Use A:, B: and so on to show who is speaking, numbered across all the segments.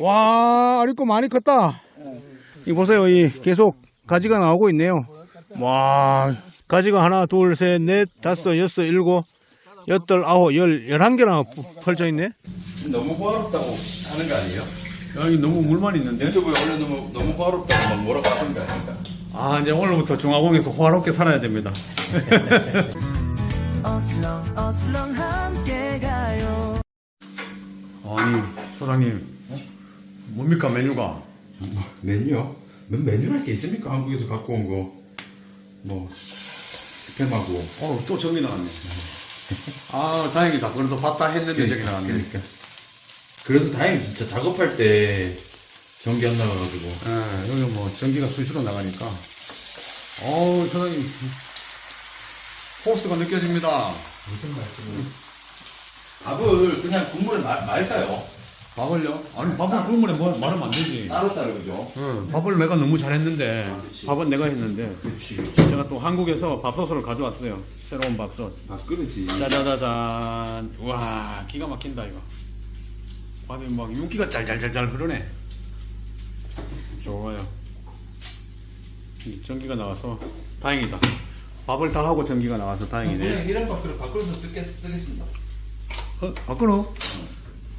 A: 와, 아리꼬 많이 컸다. 이 보세요. 이 계속 가지가 나오고 있네요. 와, 가지가 하나, 둘, 셋, 넷, 다섯, 여섯, 일곱, 여덟, 아홉, 열, 열한 개나 펼쳐 있네.
B: 너무 호화롭다고 하는 거 아니에요?
A: 여기 너무 물만 있는데?
B: 유튜브에 올려놓으면 너무 호화롭다고 막 뭐라고 하시는 거 아닙니까?
A: 아, 이제 오늘부터 중화공에서 호화롭게 살아야 됩니다. 아니, 소장님. 뭡니까, 메뉴가?
B: 메뉴요? 몇 메뉴랄 게 있습니까? 한국에서 갖고 온 거. 뭐, 스팸하고.
A: 어, 또 정리 나갔네. 아, 다행이다. 그래도 봤다 했는데 저기 나갔네.
B: 그러니까. 그래도 다행히 진짜 작업할 때 전기 안 나가가지고.
A: 예, 여기 뭐 전기가 수시로 나가니까. 어우, 소장님. 포스가 느껴집니다.
B: 밥을 그냥 국물에 말, 말까요?
A: 밥을요? 아니, 밥은 국물에 뭐, 말하면 안 되지.
B: 따로 따로, 그죠?
A: 응, 밥을 내가 너무 잘했는데, 밥은 내가 했는데,
B: 그렇지.
A: 제가 또 한국에서 밥솥을 가져왔어요. 새로운 밥솥.
B: 밥그릇이.
A: 짜자자잔. 우와, 기가 막힌다, 이거. 밥이 막 윤기가 짤짤짤짤 흐르네. 좋아요. 이 전기가 나와서 다행이다. 밥을 다 하고 전기가 나와서 다행이네.
B: 이런 밥그릇 밥그릇을 쓰겠, 쓰겠습니다.
A: 어, 밖으로?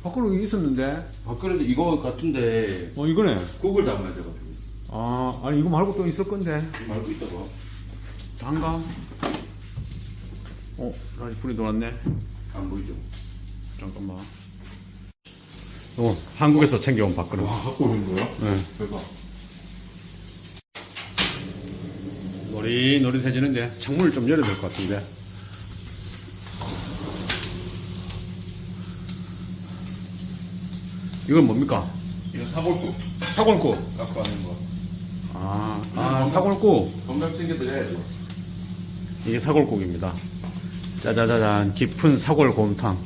A: 밖으로 있었는데?
B: 밥그릇 이거 같은데
A: 어, 이거네.
B: 국을 담아야 돼가지고.
A: 아, 아니, 이거 말고 또 있을 건데.
B: 말고 있다가.
A: 단가? 어, 다시 불이 돌았네.
B: 안 보이죠?
A: 잠깐만. 어, 한국에서 챙겨온 밥그릇.
B: 와, 갖고 오는 거야?
A: 네.
B: 대박.
A: 노릿노릿해지는데 창문을 좀 열어야 될 것 같은데. 이건 뭡니까?
B: 이거 사골국
A: 사골국.
B: 갖고 왔는 거.
A: 아, 아 사골국.
B: 건강 챙겨드려야죠.
A: 이게 사골국입니다. 짜자자잔 깊은 사골 곰탕.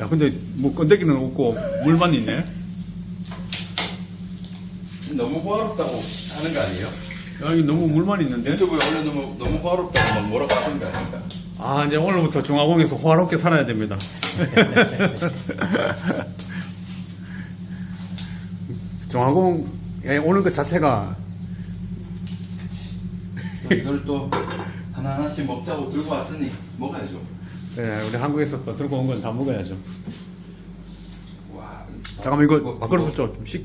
A: 야 근데 뭐 건더기는 없고 물만 있네.
B: 너무 호화롭다고 하는 거 아니에요?
A: 여기 너무 물만 있는데.
B: 유튜브에 올려놓으면 너무 호화롭다고 막 뭐라고 하시는 거 아닙니까?
A: 아 이제 오늘부터 중화공에서 호화롭게 살아야 됩니다. 중화공에 오는 것 자체가
B: 또 이걸 또 하나 하나씩 먹자고 들고 왔으니 먹어야죠.
A: 예, 우리 한국에서 또 들고 온 건 다 먹어야죠.
B: 와.
A: 잠깐만 이거 밥그릇을 좀 식.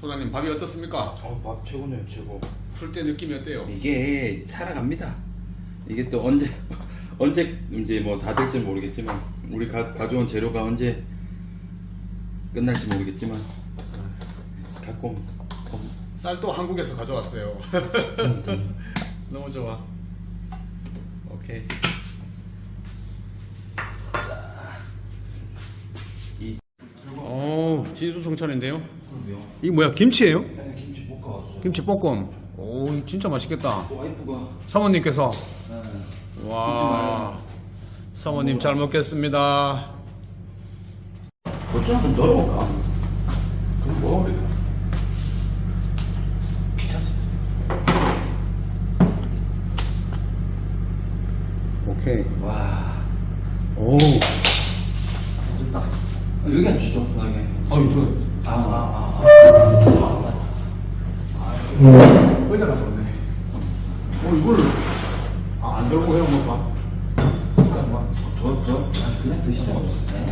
A: 소장님 밥이 어떻습니까?
B: 어, 밥 최고네요, 최고.
A: 풀 때 느낌이 어때요?
B: 이게 살아갑니다. 이게 또 언제 언제 이제 뭐 다 될지 모르겠지만 우리 가, 가져온 재료가 언제 끝날지 모르겠지만 거-
A: 쌀도 한국에서 가져왔어요. 너무 좋아. 오케이.
B: 이-
A: 오, 진수성찬인데요? 이 뭐야, 김치예요?
B: 네, 김치 볶아왔어요.
A: 김치 볶음. 오, 진짜 맛있겠다.
B: 와이프가
A: 사모님께서.
B: 네.
A: 와. 사모님 잘 먹겠습니다.
B: 고추 한번 넣어볼까? 그럼 뭐 우리가?
A: 오케이.
B: 와.
A: 오.
B: 됐다. 아, 여기 앉으시죠, 편하게.
A: 아유, 저.
B: 아, 아, 아. 아.
A: 의자가 좋네. 어, 이걸. 아, 안 들고 해요, 뭐, 봐.
B: 저, 저, 아, 그냥 드시죠. 네.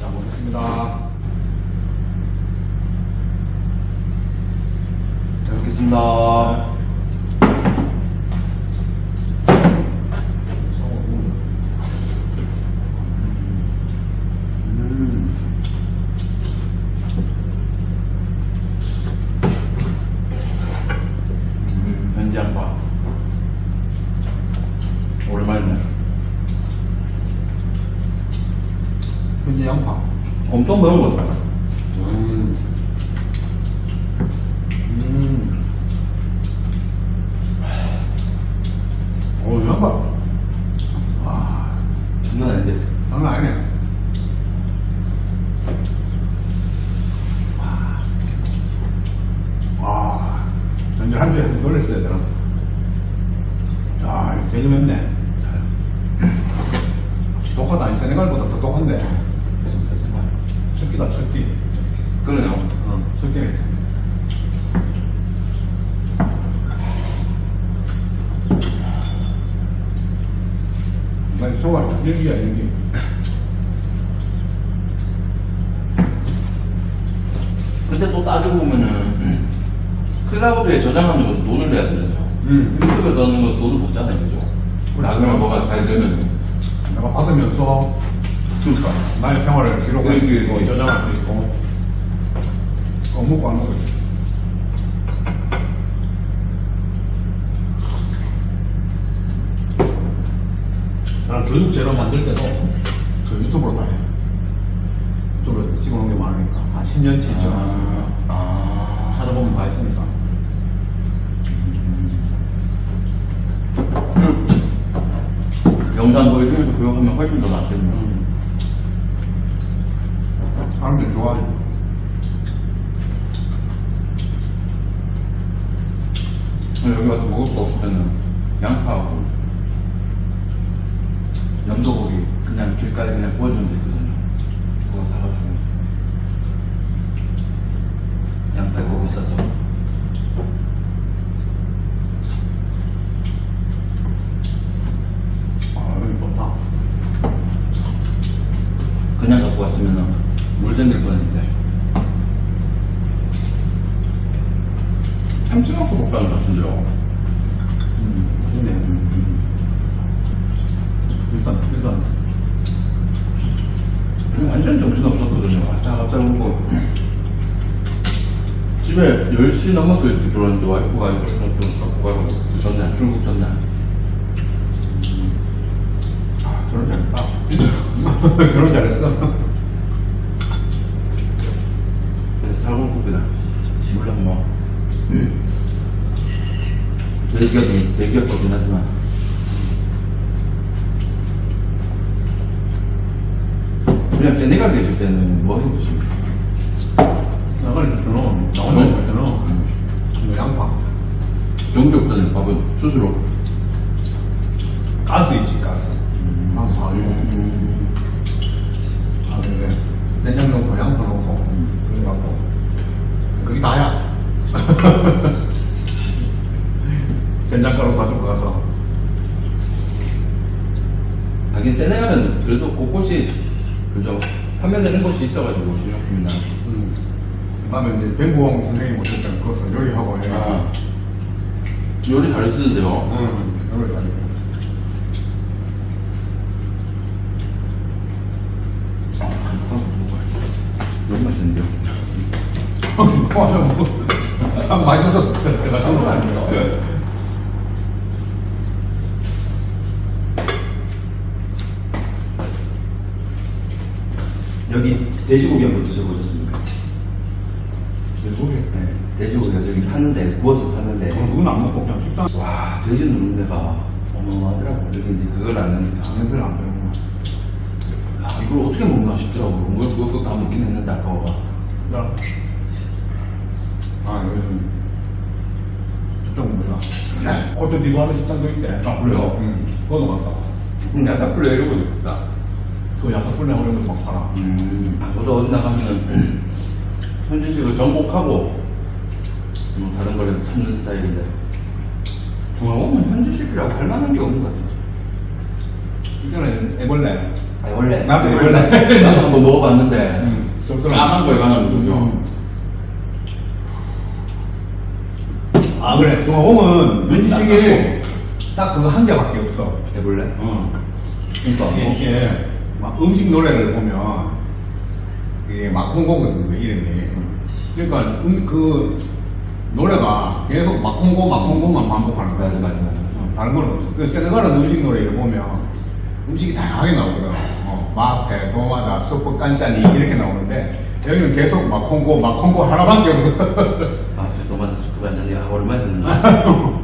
A: 자, 먹겠습니다.
B: 잘 먹겠습니다. 엄청 매운 거잖아.
A: 음. 음. 오, 양파. 와,
B: 장난 아닌데.
A: 장난 아니네. 받으면서 그러니까 나의 생활을 기록할 수 있고
B: 그러니까.
A: 저장할 수 있고 업무고 안 먹어 나는 교육 재료 만들 때도 그 유튜브로 다 해. 유튜브로 찍어놓은 게 많으니까 한 10년치 찍어놨어
B: 아.
A: 찾아보면 다 있으니까
B: 이런 거 교육하면 훨씬 더 낫겠네요.
A: 음. 사람들 좋아해
B: 여기 와서 먹을 거 없을 때는 양파하고 염소고기 그냥 길가에 그냥 구워주면 되거든요. 10시 넘어서 이렇게 들어왔는데 와이프가 이거 좀 갖고 가라고 그 전날 출국 전날.
A: 아 결혼 잘했다 결혼 잘했어?
B: 그래서 살골국이다. 물론 뭐 대기업이 대기업 거긴 하지만. 그냥 세네갈 계실 때는 뭐 해보십니까?
A: 줄 때는 나 혼자 있을 때는 뭐 양파.
B: 경기 없다는 밥은 스스로
A: 가스 있지 가스. 한 4일.
B: 음.
A: 아 근데 된장 넣고 양파 넣고 그래 갖고. 그게 다야. 된장가루 가지고 가서.
B: 하긴 세네갈은 그래도 곳곳이 그죠? 판매되는 곳이 있어가지고. 중요합니다.
A: 음. 그다음에 이제 뱅구홍 선생님 때는 그것을 요리하고
B: 아 요리 잘하시던데요.
A: 응 요리 잘해
B: 아. 너무 맛있는데요.
A: 맞아 뭐 아, 맛있어서 들어가신 건 아니에요
B: 여기 돼지고기 한번 드셔보셨습니까?
A: 돼지고기
B: 네, 돼지고기가 저기 파는데 구워서 파는데
A: 어, 그건 안 먹고 그냥 식당
B: 와 돼지 넣는 데가 어마어마하더라고. 여기 이제 그걸 안 넣으니까
A: 당연들 안 거야
B: 야 이걸 어떻게 먹나 싶더라고. 그걸 그거 다 먹긴 했는데 아까워가.
A: 나. 아, 요즘 저쪽 뭐야? 네. 코트 디고 하는 식당도 있대.
B: 아, 그래요?
A: 응. 거기도 갔다.
B: 그럼 야사플레 이러고 있다.
A: 그 야사풀레 하는 것도 막 팔아.
B: 음, 아, 저도 어디 나가면은 현지식을 정복하고 뭐 다른 거를 찾는 스타일인데 중앙원은 현지식이라고 할 만한 게 없는 것 같아요.
A: 이거는 애벌레.
B: 아, 원래
A: 나도 원래.
B: 나도 한번 먹어봤는데
A: 응.
B: 까만 거에 관한 거죠.
A: 음. 아, 그래. 중화공은 면식이 딱 그거 한 개밖에 없어.
B: 해볼래?
A: 어.
B: 그러니까
A: 이게,
B: 뭐,
A: 이게 막 음식 노래를 보면 이게 마콩고거든 그 이름이 그러니까 음, 그 노래가 계속 마콩고 마콩고만 반복하는 거야
B: 맞아 맞아 맞아.
A: 어, 다른 건 없어 그 세네갈은 음식 노래를 보면 음식이 다양하게 나오거든 어, 마페, 도마다, 수프, 깐짜니 이렇게 나오는데 여기는 계속 마콩고 마콩고 하나밖에 없어
B: 아, 도마다 스프 간장이 아, 오랜만에 듣는 거.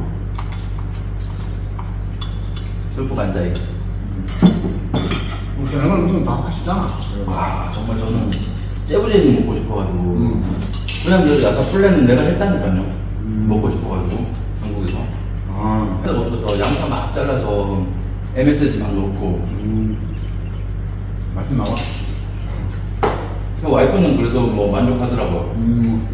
B: 스프 간장이.
A: 세네갈 음식은 다 맛있잖아
B: 와, 정말 저는 째부제니 먹고 싶어가지고.
A: 음.
B: 그냥 그 약간 플랜은 내가 했다니까요.
A: 음.
B: 먹고 싶어가지고, 한국에서.
A: 아,
B: 할 없어서 양파 막 잘라서 MSG 막 넣고.
A: 음. 맛이 나와
B: 와이프는 그래도 뭐 만족하더라고요.
C: 음.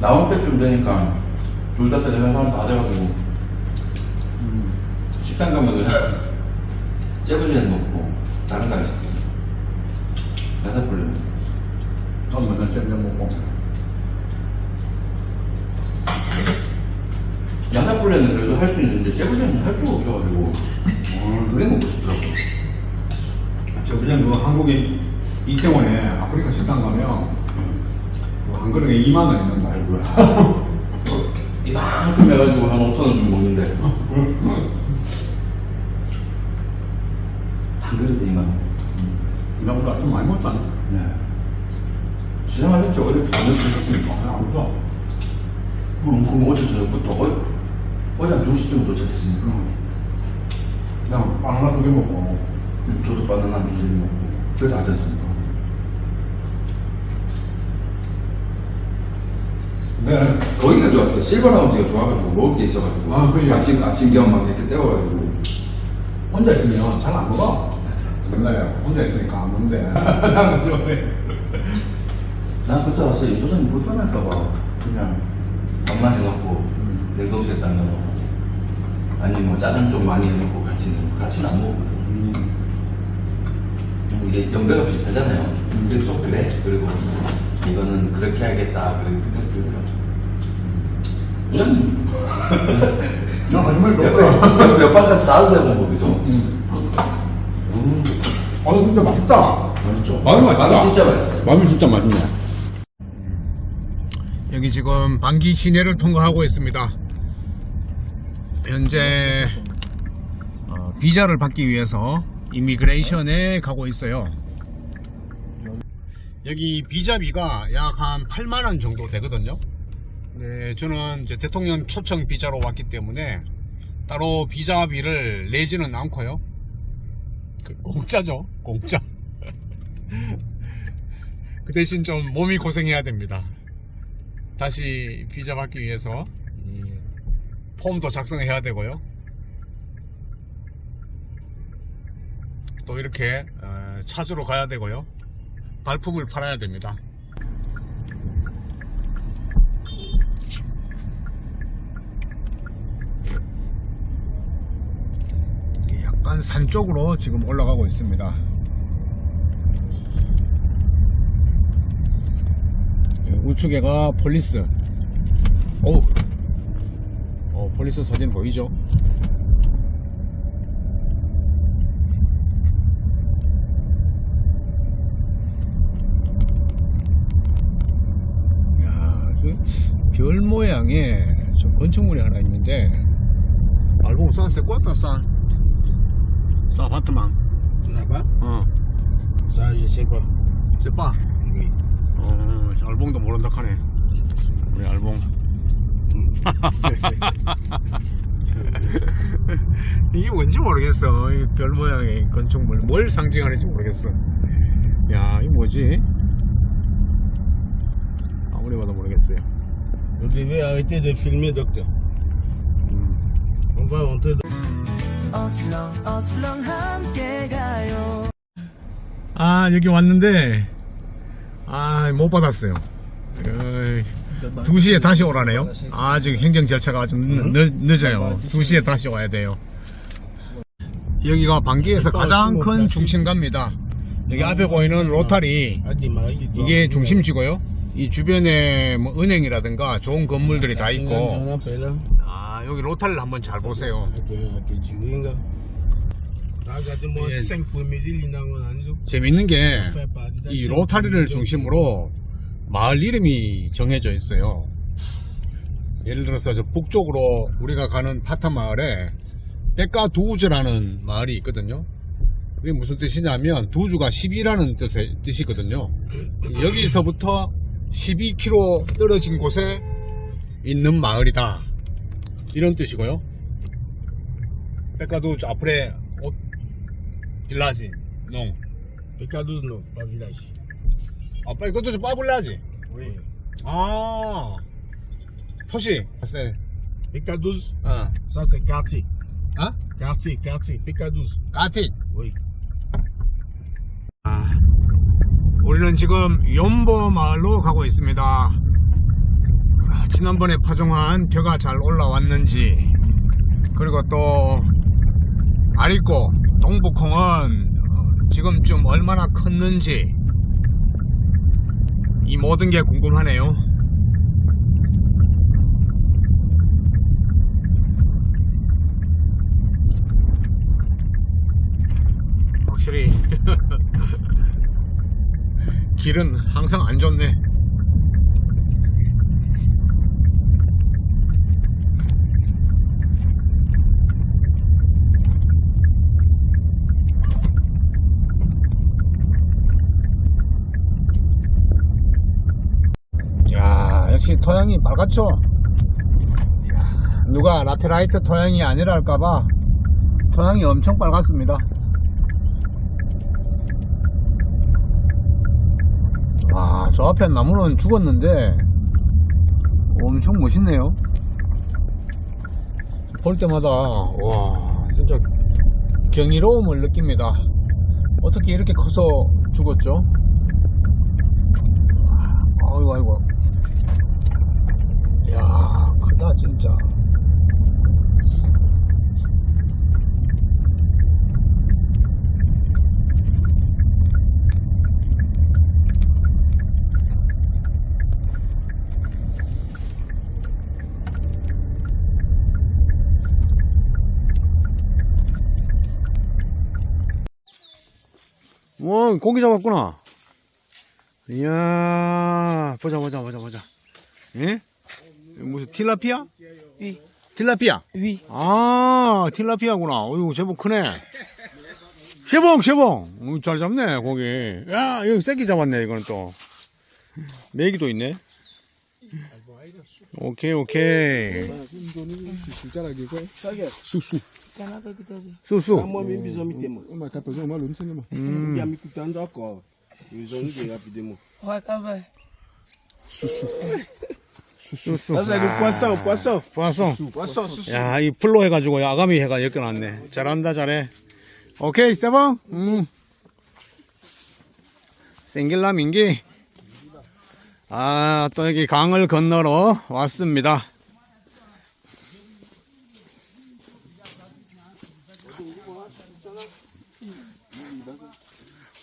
B: 나온 때쯤 되니까 둘다 세네 사람 다 돼가지고
C: 음.
B: 식당 가면 그냥 째부지는 먹고 다른 거안 시켜. 야사 불려.
C: 나도 맨날 잼 먹고.
B: 야사 불려는 그래도 할 수 있는데 째부지는 할 수가 없어가지고 그게 먹고 싶더라고.
C: 저 그냥 그 한국에 이태원에 아프리카 식당 가면 그한 그릇에 2만 원 있는 거 알고요.
B: 이만큼 해가지고 한 5천 원 주고 먹는데 한 그릇에 2만 원.
C: 나보다 좀 많이 먹잖아.
B: 네. 지나가겠죠. 어저께 저녁 드셨으니까.
C: 아, 아무도.
B: 그럼, 그럼 어제 저녁부터 어, 어제 한 2시쯤 도착했으니까.
C: 응. 그냥 빵 하나 두개 먹고.
B: 음, 저도 바나나 한 두개 먹고. 저희 다 됐으니까.
C: 네.
B: 거기가 좋았어요. 실버라운지가 좋아가지고 먹을 게 있어가지고.
C: 아, 그죠.
B: 아침, 아침 겸 막 이렇게 때워가지고.
C: 혼자 있으면 잘 안 먹어. 맨날 혼자 있으니까 안 먹는데. 좋아해.
B: 난 그때 왔어요. 이 도장이 불편할까봐. 그냥 밥만 해놓고,
C: 음.
B: 냉동실에 딱 넣어놓고. 아니면 뭐 짜장 좀 많이 해놓고 같이 넣고. 같이는 안 먹거든.
C: 음.
B: 이게 연배가 비슷하잖아요. 근데 또 그래? 그리고 이거는 그렇게 해야겠다. 그런 생각 들더라고.
C: 나 거짓말 없어.
B: 몇, 몇 바까지 싸도 되고 뭐 그죠?
C: 음.
B: 음,
C: 아, 근데 맛있다.
B: 맛있죠?
C: 마늘 맛있다.
B: 마늘 진짜 맛있어요.
C: 마늘 진짜 맛있네.
A: 여기 지금 반기 시내를 통과하고 있습니다. 현재 어, 비자를 받기 위해서 이미그레이션에 가고 있어요. 여기 비자비가 약 한 8만 원 정도 되거든요. 네, 저는 이제 대통령 초청 비자로 왔기 때문에 따로 비자비를 내지는 않고요. 그 공짜죠, 공짜. 그 대신 좀 몸이 고생해야 됩니다. 다시 비자 받기 위해서 이 폼도 작성해야 되고요. 또 이렇게 어, 찾으러 가야 되고요. 발품을 팔아야 됩니다. 약간 산 쪽으로 지금 올라가고 있습니다. 예, 우측에가 폴리스. 오, 어, 폴리스 사진 보이죠? 야, 저별 모양의 저 건축물이 하나 있는데 알고 싸, 세꼬 싸, 싸. 싸, 바트망.
D: Là-bas,
A: 어,
D: ça je sais pas.
A: 세빠.
D: Oui.
A: 어, 저 알봉도 모른다 하네. 우리 알봉. 이게 뭔지 모르겠어. 이별 모양의 건축물. 뭘 상징하는지 모르겠어. 야, 이거 뭐지? 아무리 봐도 모르겠어요.
D: Vous devez arrêter de filmer, docteur. Rentrer dans...
E: 어슬렁 어슬렁 함께 가요
A: 아, 여기 왔는데, 아, 못 받았어요. 어이, 2시에 다시 오라네요. 아직 행정 절차가 아주 늦, 늦, 늦어요. 2시에 다시 와야 돼요. 여기가 반기에서 가장 큰 중심가입니다. 여기 앞에 보이는 로타리, 이게
D: revenir.
A: 중심지고요. 이 주변에 뭐 은행이라든가 좋은 건물들이 다
D: Singan,
A: 있고. 아, 여기 로타리를 한번 잘 보세요.
D: Avec, avec du ring. Regardez-moi
A: Yeah.
D: 5 premiers îles, il y en a un anneau.
A: 재밌는 게, 이 로타리를. 중심으로 마을 이름이 정해져 있어요. 예를 들어서 저 북쪽으로 우리가 가는 파타 마을에 백가두우즈라는 마을이 있거든요. 그게 무슨 뜻이냐면 두주가 12라는 뜻의 뜻이거든요. 여기서부터 12km 떨어진 곳에 있는 마을이다. 이런 뜻이고요. 백가두우즈 앞에 옷 빌라지 농.
D: Non, pas village.
A: 아, 빨리 그것도 좀 빠블라지. 아, 표시. 세.
D: PK12,
A: 어.
D: ça c'est quartier.
A: Hein
D: Quartier, quartier, PK12.
A: 까티.
D: Oui.
A: 아, 우리는 지금 연보 마을로 가고 있습니다. 아, 지난번에 파종한 벼가 잘 올라왔는지, 그리고 또 아리꼬 동북콩은 어, 지금쯤 얼마나 컸는지, 이 모든 게 궁금하네요. 확실히 길은 항상 안 좋네. 야, 역시 토양이 맑았죠? 야, 누가 라테라이트 토양이 아니라 할까봐 토양이 엄청 빨갛습니다. 아, 저 앞에 나무는 죽었는데 엄청 멋있네요. 볼 때마다 와, 진짜 경이로움을 느낍니다. 어떻게 이렇게 커서 죽었죠? 아이고 아이고. 야, 크다 진짜. 와, 고기 잡았구나. 이야, 보자, 보자, 보자, 보자. 예? 무슨 틸라피아?
D: 위.
A: 틸라피아?
D: 위.
A: 아, 틸라피아구나. 어이구, 제법 크네. 쉐봉, 쉐봉. 어, 잘 잡네, 고기. 야, 이거 새끼 잡았네, 이거는 또. 메기도 있네. 오케이, 오케이. 수수.
D: Moi.
A: 음. 수수.
D: Poisson.
A: 보았어.
D: Poisson, susu.
A: 야, 이 풀로 해가지고 아가미 해가 엮여놨네. 잘한다, 잘해. 오케이, 세봉. 음. 생길라 민기. 아, 또 여기 강을 건너러 왔습니다.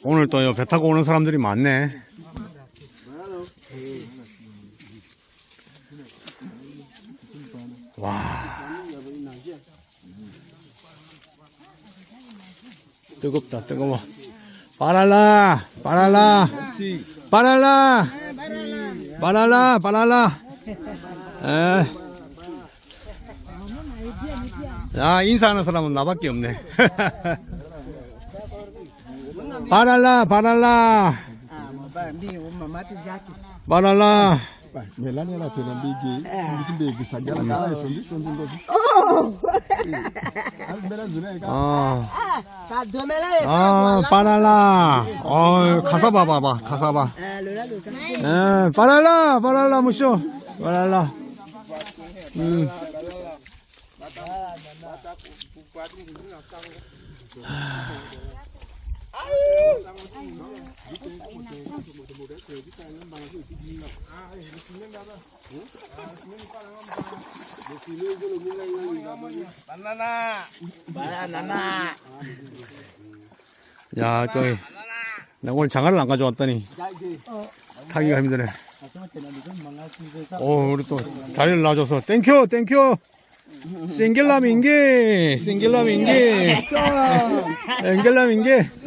A: 오늘 또 배 타고 오는 사람들이 많네. 뜨겁다, 뜨거워. 바랄라, 바랄라, 바랄라, 바랄라, 바랄라. 에. 야, 인사하는 사람은 나밖에 없네. 바랄라, 바랄라, 바랄라. 아. 아, 바랄라. 어, 가사 봐, 봐봐, 가사 봐. 에, 바랄라, 바랄라, 무쇼. 바랄라. 음. 야, 저기. 나 오늘 장화를 안 가져왔더니 타기가 힘드네. 오, 우리 또 다리를 놔줘서 땡큐, 땡큐. 싱글라 민기, 싱글라 민기, 싱글라 민기.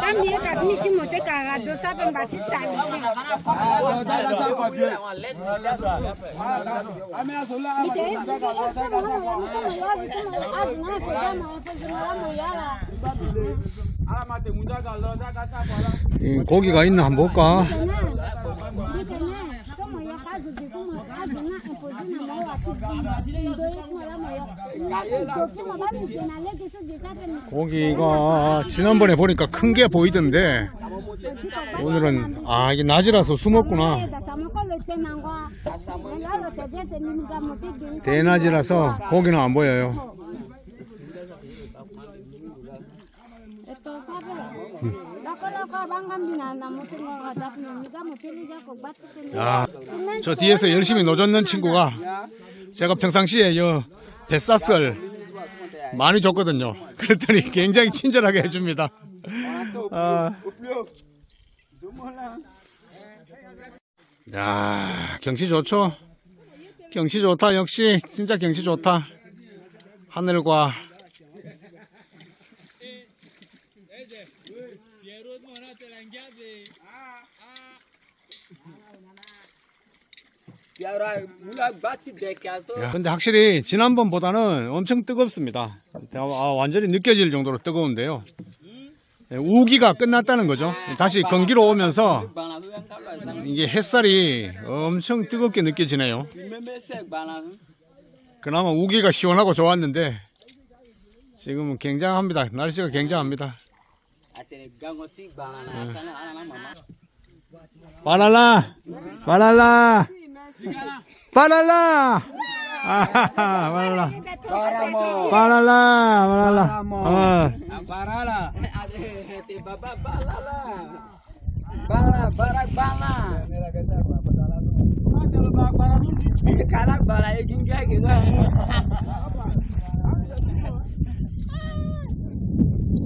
F: Tam diye kat mi ti monte kara dosa pe mbati sali. Mi te espe, espe mwana ya, mi te mwana ya, mi te mwana ya, mi te mwana ya, mi te mwana ya.
A: 이 고기가 있나 한번 볼까? 고기가 지난번에 보니까 큰 게 보이던데 오늘은 아 이게 낮이라서 숨었구나 대낮이라서 고기는 안 보여요 야, 저 뒤에서 열심히 노젓는 친구가 제가 평상시에 여 뱃사슬 많이 줬거든요. 그랬더니 굉장히 친절하게 해줍니다. 아. 야, 경치 좋죠? 경치 좋다. 역시 진짜 경치 좋다. 하늘과 야, 근데 확실히 지난번보다는 엄청 뜨겁습니다. 아, 완전히 느껴질 정도로 뜨거운데요. 예, 우기가 끝났다는 거죠. 다시 건기로 오면서 이게 햇살이 엄청 뜨겁게 느껴지네요. 그나마 우기가 시원하고 좋았는데 지금은 굉장합니다. 날씨가 굉장합니다. 바랄라, 바랄라, 어.
G: Bara bala. Kalau bala ya gingga gitu.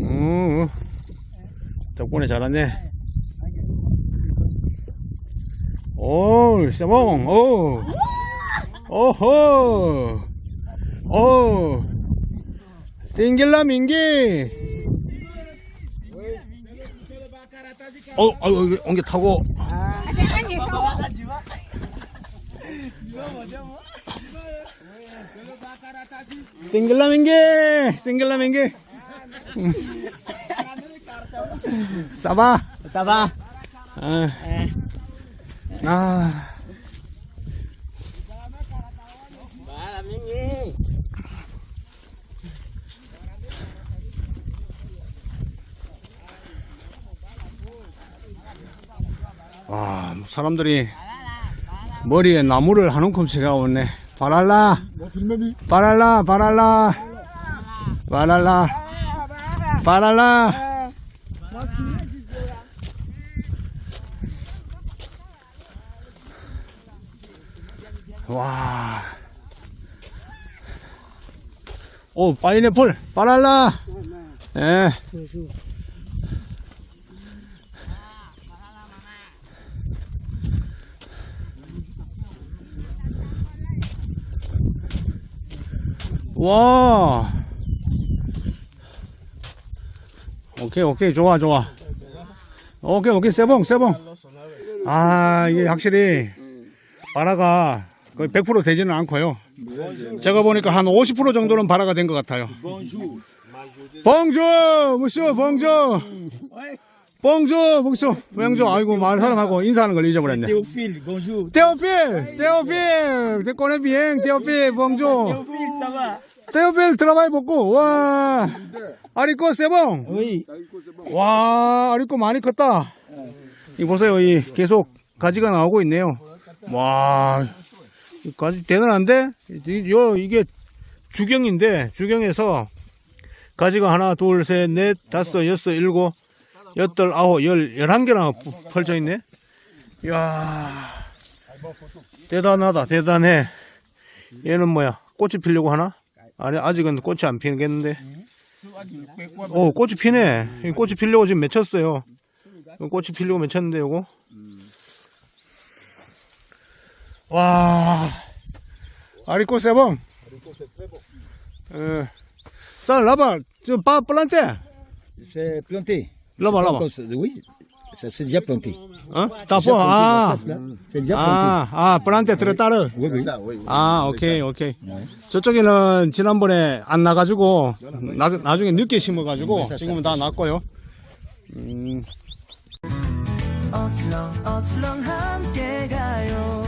A: 음, 덕분에 잘하네. 오, 세봉, 오, 오호, 오, 싱길라 민기. 어, 아유, 여기 옮겨 타고. 싱글라 민기, 싱글라 민기. 싸봐, 싸봐. 아, 아.
G: Mingi.
A: 와, 사람들이 머리에 나무를 한 움큼씩 하고 있네. 바랄라, 바랄라, 바랄라, 바랄라, 바랄라. 와. 오, 파인애플, 바랄라. 예. 와. 오케이, 오케이. 좋아, 좋아. 오케이, 오케이. 세봉, 세봉. 아, 이게 확실히 바라가 거의 100% 되지는 않고요. 제가 보니까 한 50% 정도는 바라가 된 것 같아요. 봉주! 무쇼, 봉주! 봉주! 무쇼, 봉주! 아이고, 말 사람하고 인사하는 걸 잊어버렸네.
D: Théophile, bonjour.
A: 테오필! 테오필! 데코네 비행, 테오필, 봉주! 테오필 드라마에 복구 와 아리꼬 세봉. 와 아리꼬 많이 컸다 이 보세요 이 계속 가지가 나오고 있네요 와이 가지 대단한데 이- 요 이게 주경인데 주경에서 가지가 하나 둘 셋 넷 다섯 여섯 일곱 여덟 아홉 열 열한 개나 펼쳐 있네. 이야. 대단하다 대단해. 얘는 뭐야? 꽃이 피려고 하나? 아니 아직은 꽃이 안 피겠는데. 오 꽃이 피네. 이 꽃이 피려고 지금 맺혔어요. 이 꽃이 피려고 맺혔는데 요거 와 아리꼬 세봉 어. 쌀 라바 저바 플란테
D: C'est planté.
A: 라바 라바
D: Oui, ça, c'est déjà planté.
A: 어? 다포 아
D: C'est déjà planté.
A: 아, 아, 플란테 트레타르.
D: Oui, oui.
A: 아, 오케이, 오케이. 저쪽에는 지난번에 안 나가지고, 나, 나중에 늦게 심어가지고, 지금은 다 났고요. 음,
E: 어슬렁 어슬렁 함께 가요